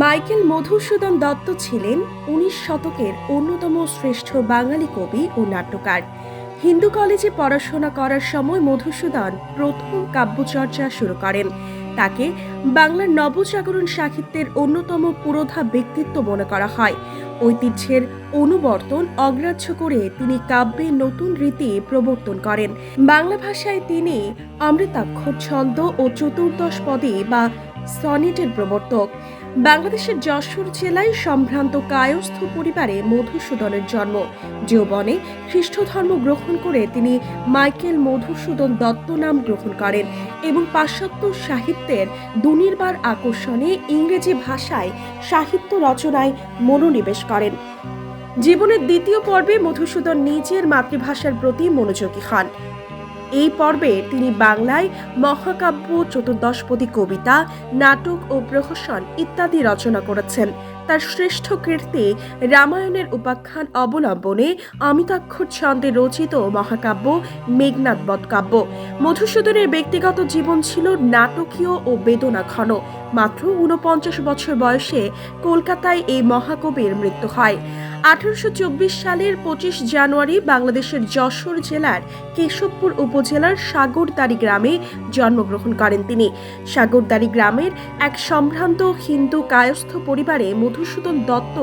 Michael Madhusudan Dutta ছিলেন উনিশ শতকের অন্যতম শ্রেষ্ঠ বাঙালি কবি ও নাট্যকার। হিন্দু কলেজে পড়াশোনা করার সময় মধুসূদন প্রথম কাব্যচর্চা শুরু করেন। তাকে বাংলার নবজাগরণ সাহিত্যের অন্যতম পুরোধা ব্যক্তিত্ব মনে করা হয়। ঐতিহ্যের অনুবর্তন অগ্রাহ্য করে তিনি কাব্যে নতুন রীতি প্রবর্তন করেন। বাংলা ভাষায় তিনি অমৃতাক্ষর ছন্দ ও চতুর্দশ পদে বা সনেটের প্রবর্তক। বাংলাদেশের যশোর জেলায় সম্ভ্রান্ত কায়স্থ পরিবারে মধুসূদনের জন্ম। যৌবনে খ্রিস্ট ধর্ম গ্রহণ করে তিনি মাইকেল মধুসূদন দত্ত নাম গ্রহণ করেন এবং পাশ্চাত্য সাহিত্যের দুনির্বার আকর্ষণে ইংরেজি ভাষায় সাহিত্য রচনায় মনোনিবেশ করেন। জীবনের দ্বিতীয় পর্বে মধুসূদন নিজের মাতৃভাষার প্রতি মনোযোগী হন। এই পর্বে তিনি বাংলায় মহাকাব্য, চতুর্দশপদী কবিতা, নাটক ও প্রহসন ইত্যাদি রচনা করেছেন। তার শ্রেষ্ঠ কীর্তি রামায়ণের উপাখ্যান অবলম্বনে অমিতাক্ষর ছন্দে রচিত মহাকাব্য মেঘনাথ বধকাব্য। মধুসূদনের ব্যক্তিগত জীবন ছিল নাটকীয় ও বেদনা ঘন মাত্র ঊনপঞ্চাশ বছর বয়সে কলকাতায় এই মহাকবির মৃত্যু হয়। আঠারোশো চব্বিশ সালের পঁচিশ জানুয়ারি বাংলাদেশের যশোর জেলার কেশবপুর উপজেলার সাগরদাড়ি গ্রামে জন্মগ্রহণ করেন তিনি। সাগরদাড়ি গ্রামের এক সম্ভ্রান্ত হিন্দু কায়স্থ পরিবারে মধুসূদন দত্ত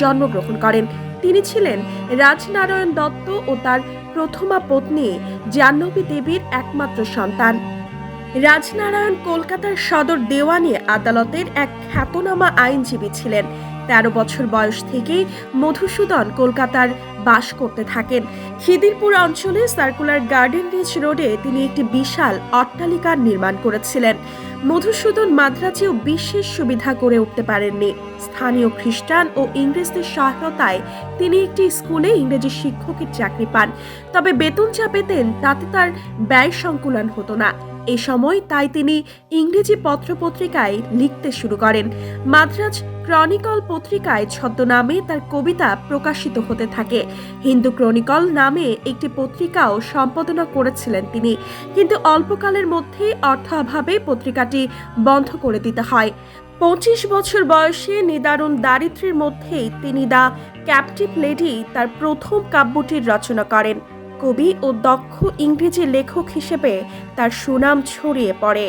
জন্মগ্রহণ করেন। তিনি ছিলেন রাজনারায়ণ দত্ত ও তার প্রথমা পত্নী জাহ্নবী দেবীর একমাত্র সন্তান। রাজনারায়ণ কলকাতার সদর দেওয়ানি আদালতের এক খ্যাতনামা আইনজীবী ছিলেন। তেরো বছর বয়স থেকেই মধুসূদন কলকাতার বাস করতে থাকেন। খিদিরপুর অঞ্চলে সার্কুলার গার্ডেন রিচ রোডে তিনি একটি বিশাল অট্টালিকা নির্মাণ করেছিলেন। মধুসূদন মাদ্রাজেও বিশেষ সুবিধা করে উঠতে পারেননি। স্থানীয় খ্রিস্টান ও ইংরেজদের সহায়তায় তিনি একটি স্কুলে ইংরেজি শিক্ষকের চাকরি পান। তবে বেতন যা পেতেন তাতে তার ব্যয় সংকুলন হতো না। এ সময় তাই তিনি ইংরেজি পত্রপত্রিকায় লিখতে শুরু করেন। মাদ্রাজ ক্রনিকল পত্রিকায় ছদ্মনামে তার কবিতা প্রকাশিত হতে থাকে। হিন্দু ক্রনিকল নামে একটি পত্রিকাও সম্পাদনা করেছিলেন তিনি। কিন্তু অল্পকালের মধ্যেই অর্থাভাবে পত্রিকাটি বন্ধ করে দিতে হয়। পঁচিশ বছর বয়সে নিদারুণ দারিদ্র্যের মধ্যেই তিনি দ্য ক্যাপটিভ লেডি তার প্রথম কাব্যটির রচনা করেন। কবি ও দক্ষ ইংরেজি লেখক হিসেবে তার সুনাম ছড়িয়ে পড়ে।